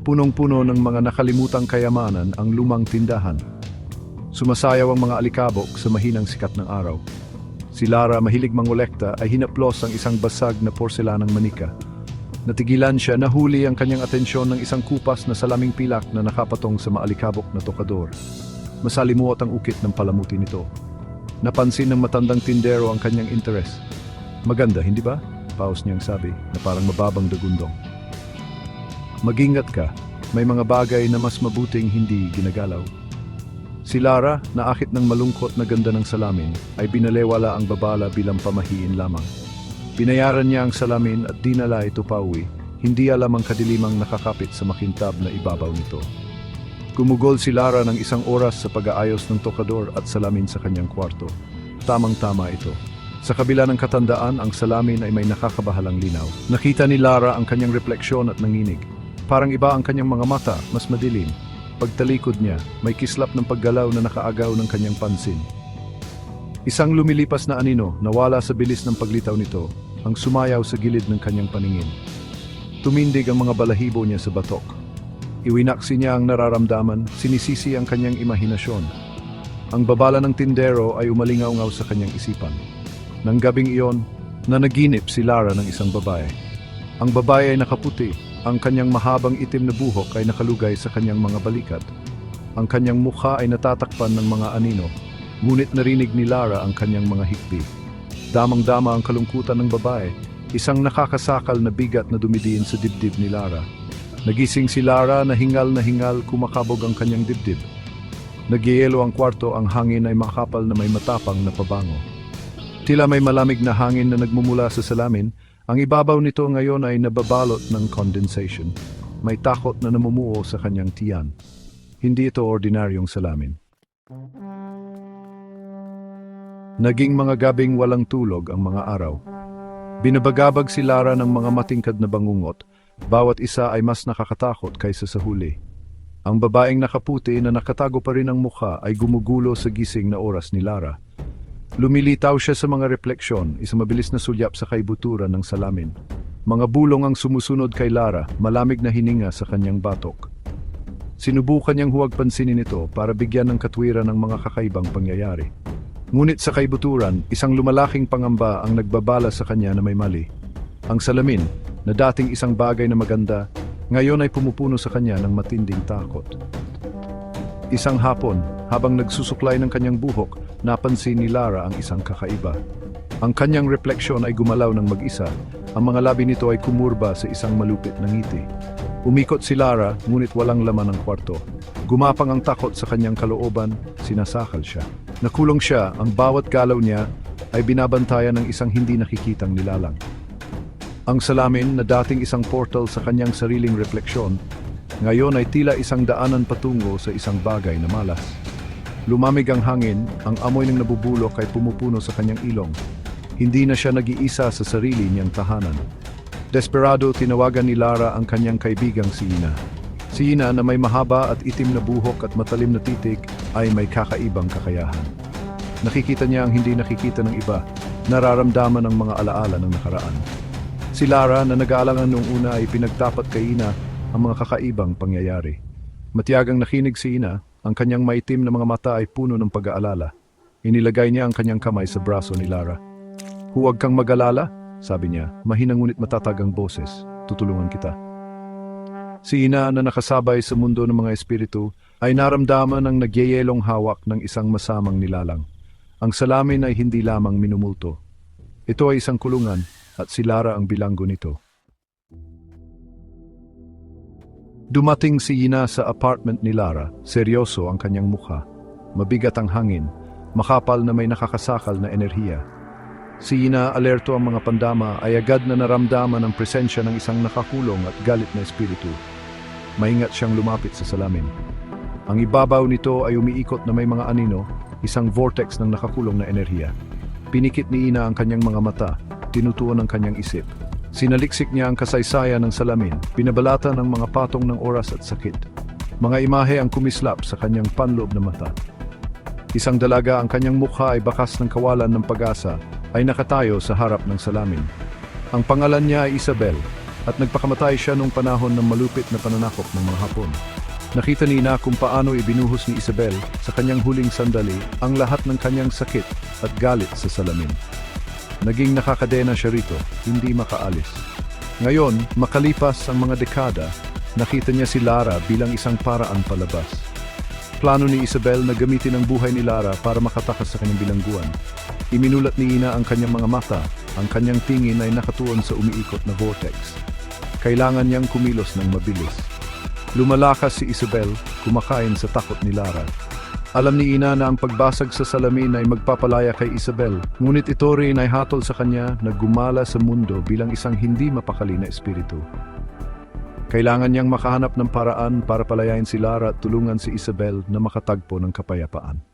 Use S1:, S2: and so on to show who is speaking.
S1: punong-puno ng mga nakalimutang kayamanan ang lumang tindahan. Sumasayaw ang mga alikabok sa mahinang sikat ng araw. Si Lara, mahilig mangolekta, ay hinaplos ang isang basag na porselanang manika. Natigilan siya, nahuli ang kanyang atensyon ng isang kupas na salaming pilak na nakapatong sa maalikabok na tokador. Masalimuot ang ukit ng palamuti nito. Napansin ng matandang tindero ang kanyang interes. Maganda, hindi ba? Paus niyang sabi, na parang mababang dagundong. Magingat ka, may mga bagay na mas mabuting hindi ginagalaw. Si Lara, na akit ng malungkot na ganda ng salamin, ay binalewala ang babala bilang pamahiin lamang. Binayaran niya ang salamin at dinala ito pauwi, hindi alam ang kadilimang nakakapit sa makintab na ibabaw nito. Gumugol si Lara ng isang oras sa pag-aayos ng tokador at salamin sa kanyang kwarto. Tamang-tama ito. Sa kabila ng katandaan, ang salamin ay may nakakabahalang linaw. Nakita ni Lara ang kanyang refleksyon at nanginig. Parang iba ang kanyang mga mata, mas madilim. Pagtalikod niya, may kislap ng paggalaw na nakaagaw ng kanyang pansin. Isang lumilipas na anino, nawala sa bilis ng paglitaw nito, ang sumayaw sa gilid ng kanyang paningin. Tumindig ang mga balahibo niya sa batok. Iwinaksi niya ang nararamdaman, sinisisi ang kanyang imahinasyon. Ang babala ng tindero ay umalingaw-ngaw sa kanyang isipan. Nang gabing iyon, nanaginip si Lara ng isang babae. Ang babae ay nakaputi, ang kanyang mahabang itim na buhok ay nakalugay sa kanyang mga balikat. Ang kanyang mukha ay natatakpan ng mga anino, ngunit narinig ni Lara ang kanyang mga hikbi. Damang-dama ang kalungkutan ng babae, isang nakakasakal na bigat na dumidiin sa dibdib ni Lara. Nagising si Lara na hingal na hingal kumakabog ang kanyang dibdib. Nagyayelo ang kwarto, ang hangin ay makapal na may matapang na pabango. Tila may malamig na hangin na nagmumula sa salamin, ang ibabaw nito ngayon ay nababalot ng condensation. May takot na namumuo sa kanyang tiyan. Hindi ito ordinaryong salamin. Naging mga gabing walang tulog ang mga araw. Binabagabag si Lara ng mga matingkad na bangungot, bawat isa ay mas nakakatakot kaysa sa huli. Ang babaeng nakaputi na nakatago pa rin ang mukha ay gumugulo sa gising na oras ni Lara. Lumilitaw siya sa mga refleksyon, isang mabilis na sulyap sa kaibuturan ng salamin. Mga bulong ang sumusunod kay Lara, malamig na hininga sa kanyang batok. Sinubukan niyang huwag pansinin ito para bigyan ng katwiran ng mga kakaibang pangyayari. Ngunit sa kaibuturan, isang lumalaking pangamba ang nagbabala sa kanya na may mali. Ang salamin, na dating isang bagay na maganda, ngayon ay pumupuno sa kanya ng matinding takot. Isang hapon, habang nagsusuklay ng kanyang buhok, napansin ni Lara ang isang kakaiba. Ang kanyang refleksyon ay gumalaw ng mag-isa, ang mga labi nito ay kumurba sa isang malupit na ngiti. Umikot si Lara, ngunit walang laman ng kwarto. Gumapang ang takot sa kanyang kalooban, sinasakal siya. Nakulong siya, ang bawat galaw niya ay binabantayan ng isang hindi nakikitang nilalang. Ang salamin na dating isang portal sa kanyang sariling refleksyon, ngayon ay tila isang daanan patungo sa isang bagay na malas. Lumamig ang hangin, ang amoy ng nabubulok ay pumupuno sa kanyang ilong. Hindi na siya nag-iisa sa sarili niyang tahanan. Desperado tinawagan ni Lara ang kanyang kaibigang si Ina. Si Ina na may mahaba at itim na buhok at matalim na titik ay may kakaibang kakayahan. Nakikita niya ang hindi nakikita ng iba, nararamdaman ang mga alaala ng nakaraan. Si Lara na nag-aalangan noong una ay pinagtapat kay Ina ang mga kakaibang pangyayari. Matiyagang nakinig si Ina, ang kanyang maitim na mga mata ay puno ng pag-aalala. Inilagay niya ang kanyang kamay sa braso ni Lara. Huwag kang mag-alala, sabi niya, mahinang ngunit matatagang boses. Tutulungan kita. Si Ina na nakasabay sa mundo ng mga espiritu ay naramdaman ng nagyayelong hawak ng isang masamang nilalang. Ang salamin ay hindi lamang minumulto. Ito ay isang kulungan at si Lara ang bilanggo nito. Dumating si Ina sa apartment ni Lara, seryoso ang kanyang mukha. Mabigat ang hangin, makapal na may nakakasakal na enerhiya. Si Ina alerto ang mga pandama ay agad na naramdaman ang presensya ng isang nakakulong at galit na espiritu. Maingat siyang lumapit sa salamin. Ang ibabaw nito ay umiikot na may mga anino, isang vortex ng nakakulong na enerhiya. Pinikit ni Ina ang kanyang mga mata, tinutuon ang kanyang isip. Sinaliksik niya ang kasaysayan ng salamin, pinabalatan ng mga patong ng oras at sakit. Mga imahe ang kumislap sa kanyang panloob na mata. Isang dalaga ang kanyang mukha ay bakas ng kawalan ng pag-asa ay nakatayo sa harap ng salamin. Ang pangalan niya ay Isabel, at nagpakamatay siya nung panahon ng malupit na pananakop ng mga Hapon. Nakita ni Ina kung paano ibinuhos ni Isabel sa kanyang huling sandali ang lahat ng kanyang sakit at galit sa salamin. Naging nakakadena siya rito, hindi makaalis. Ngayon, makalipas ang mga dekada, nakita niya si Lara bilang isang paraan palabas. Plano ni Isabel na gamitin ang buhay ni Lara para makatakas sa kanyang bilangguan. Iminulat ni Ina ang kanyang mga mata, ang kanyang tingin ay nakatuon sa umiikot na vortex. Kailangan niyang kumilos ng mabilis. Lumalakas si Isabel, kumakain sa takot ni Lara. Alam ni Ina na ang pagbasag sa salamin ay magpapalaya kay Isabel, ngunit ito rin ay hatol sa kanya na gumala sa mundo bilang isang hindi mapakali na espiritu. Kailangan niyang makahanap ng paraan para palayain si Lara at tulungan si Isabel na makatagpo ng kapayapaan.